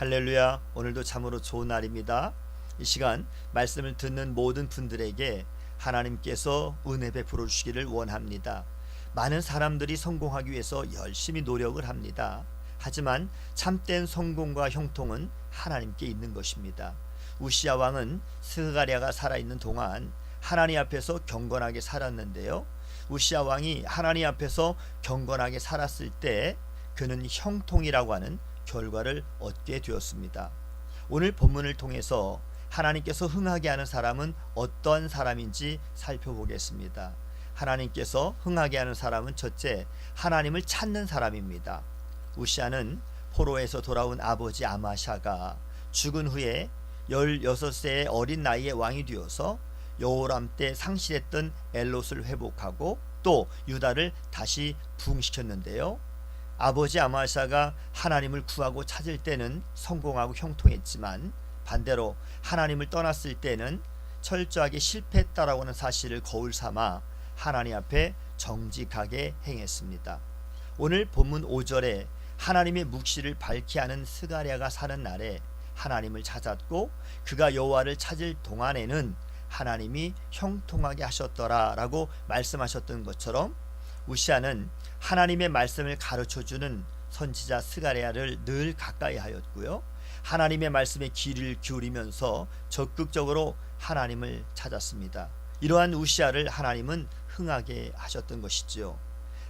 할렐루야. 오늘도 참으로 좋은 날입니다. 이 시간 말씀을 듣는 모든 분들에게 하나님께서 은혜 베풀어 주시기를 원합니다. 많은 사람들이 성공하기 위해서 열심히 노력을 합니다. 하지만 참된 성공과 형통은 하나님께 있는 것입니다. 우시아 왕은 스가랴가 살아있는 동안 하나님 앞에서 경건하게 살았는데요. 우시아 왕이 하나님 앞에서 경건하게 살았을 때 그는 형통이라고 하는 결과를 얻게 되었습니다. 오늘 본문을 통해서 하나님께서 흥하게 하는 사람은 어떤 사람인지 살펴보겠습니다. 하나님께서 흥하게 하는 사람은 첫째 하나님을 찾는 사람입니다. 우시아는 포로에서 돌아온 아버지 아마샤가 죽은 후에 16세의 어린 나이에 왕이 되어서 여호람 때 상실했던 엘롯을 회복하고 또 유다를 다시 부흥시켰는데요. 아버지 아마샤가 하나님을 구하고 찾을 때는 성공하고 형통했지만 반대로 하나님을 떠났을 때는 철저하게 실패했다라고 하는 사실을 거울 삼아 하나님 앞에 정직하게 행했습니다. 오늘 본문 5절에 하나님의 묵시를 밝히 하는 스가랴가 사는 날에 하나님을 찾았고 그가 여호와를 찾을 동안에는 하나님이 형통하게 하셨더라라고 말씀하셨던 것처럼 우시아는 하나님의 말씀을 가르쳐 주는 선지자 스가랴를 늘 가까이 하였고요. 하나님의 말씀에 귀를 기울이면서 적극적으로 하나님을 찾았습니다. 이러한 우시아를 하나님은 흥하게 하셨던 것이지요.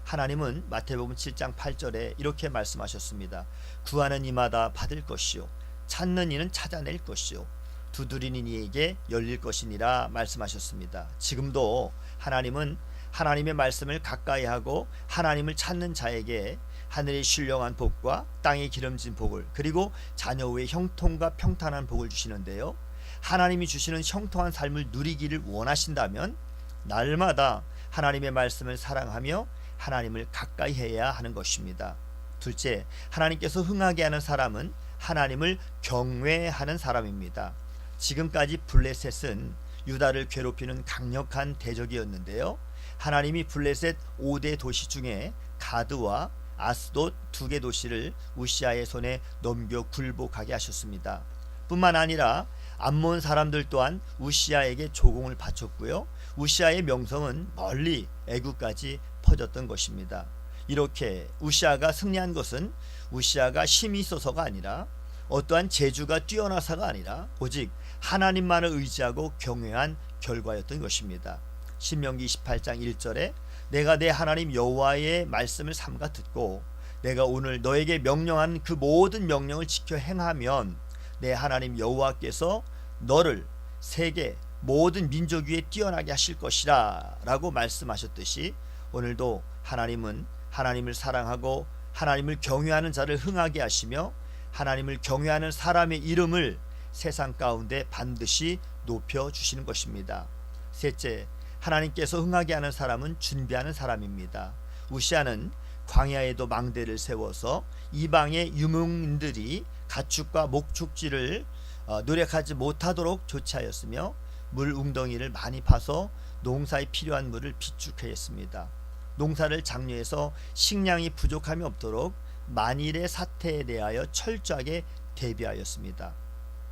하나님은 마태복음 7장 8절에 이렇게 말씀하셨습니다. 구하는 이마다 받을 것이요 찾는 이는 찾아낼 것이요 두드리는 이에게 열릴 것이니라 말씀하셨습니다. 지금도 하나님은 하나님의 말씀을 가까이 하고 하나님을 찾는 자에게 하늘의 신령한 복과 땅의 기름진 복을 그리고 자녀의 형통과 평탄한 복을 주시는데요. 하나님이 주시는 형통한 삶을 누리기를 원하신다면 날마다 하나님의 말씀을 사랑하며 하나님을 가까이 해야 하는 것입니다. 둘째, 하나님께서 흥하게 하는 사람은 하나님을 경외하는 사람입니다. 지금까지 블레셋은 유다를 괴롭히는 강력한 대적이었는데요. 하나님이 블레셋 5대 도시 중에 가드와 아스돗 두 개 도시를 우시아의 손에 넘겨 굴복하게 하셨습니다. 뿐만 아니라 암몬 사람들 또한 우시아에게 조공을 바쳤고요. 우시아의 명성은 멀리 애국까지 퍼졌던 것입니다. 이렇게 우시아가 승리한 것은 우시아가 힘이 있어서가 아니라 어떠한 재주가 뛰어나서가 아니라 오직 하나님만을 의지하고 경외한 결과였던 것입니다. 신명기 28장 1절에 내가 내 하나님 여호와의 말씀을 삼가 듣고 내가 오늘 너에게 명령한 그 모든 명령을 지켜 행하면 내 하나님 여호와께서 너를 세계 모든 민족 위에 뛰어나게 하실 것이라라고 말씀하셨듯이 오늘도 하나님은 하나님을 사랑하고 하나님을 경외하는 자를 흥하게 하시며 하나님을 경외하는 사람의 이름을 세상 가운데 반드시 높여 주시는 것입니다. 셋째, 하나님께서 흥하게 하는 사람은 준비하는 사람입니다. 우시아는 광야에도 망대를 세워서 이방의 유목민들이 가축과 목축지를 어, 노력하지 못하도록 조치하였으며 물 웅덩이를 많이 파서 농사에 필요한 물을 비축해 했습니다. 농사를 장려해서 식량이 부족함이 없도록 만일의 사태에 대하여 철저하게 대비하였습니다.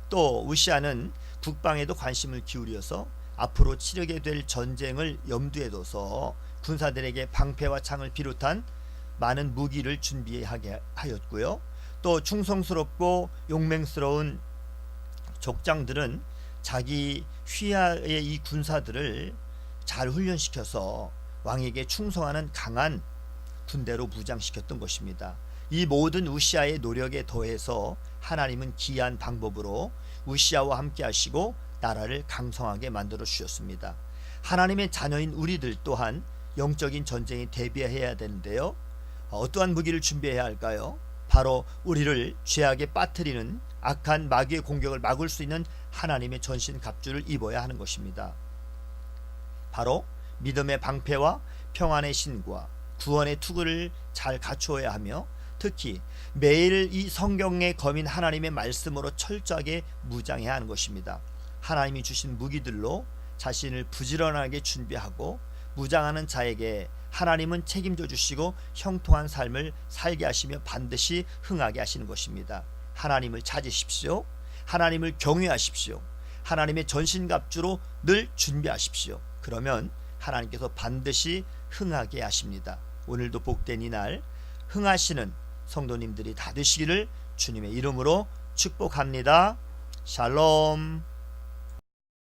또 우시아는 국방에도 관심을 기울여서 앞으로 치르게 될 전쟁을 염두에 둬서 군사들에게 방패와 창을 비롯한 많은 무기를 준비하게 하였고요. 또 충성스럽고 용맹스러운 족장들은 자기 휘하의 이 군사들을 잘 훈련시켜서 왕에게 충성하는 강한 군대로 무장시켰던 것입니다. 이 모든 우시아의 노력에 더해서 하나님은 기이한 방법으로 우시아와 함께 하시고 나라를 강성하게 만들어 주셨습니다. 하나님의 자녀인 우리들 또한 영적인 전쟁에 대비해야 되는데요. 어떠한 무기를 준비해야 할까요? 바로 우리를 죄악에 빠뜨리는 악한 마귀의 공격을 막을 수 있는 하나님의 전신 갑주를 입어야 하는 것입니다. 바로 믿음의 방패와 평안의 신과 구원의 투구를 잘 갖추어야 하며 특히 매일 이 성경에 거민 하나님의 말씀으로 철저하게 무장해야 하는 것입니다. 하나님이 주신 무기들로 자신을 부지런하게 준비하고 무장하는 자에게 하나님은 책임져 주시고 형통한 삶을 살게 하시며 반드시 흥하게 하시는 것입니다. 하나님을 찾으십시오. 하나님을 경외하십시오. 하나님의 전신갑주로 늘 준비하십시오. 그러면 하나님께서 반드시 흥하게 하십니다. 오늘도 복된 이날 흥하시는 성도님들이 다 되시기를 주님의 이름으로 축복합니다. 샬롬.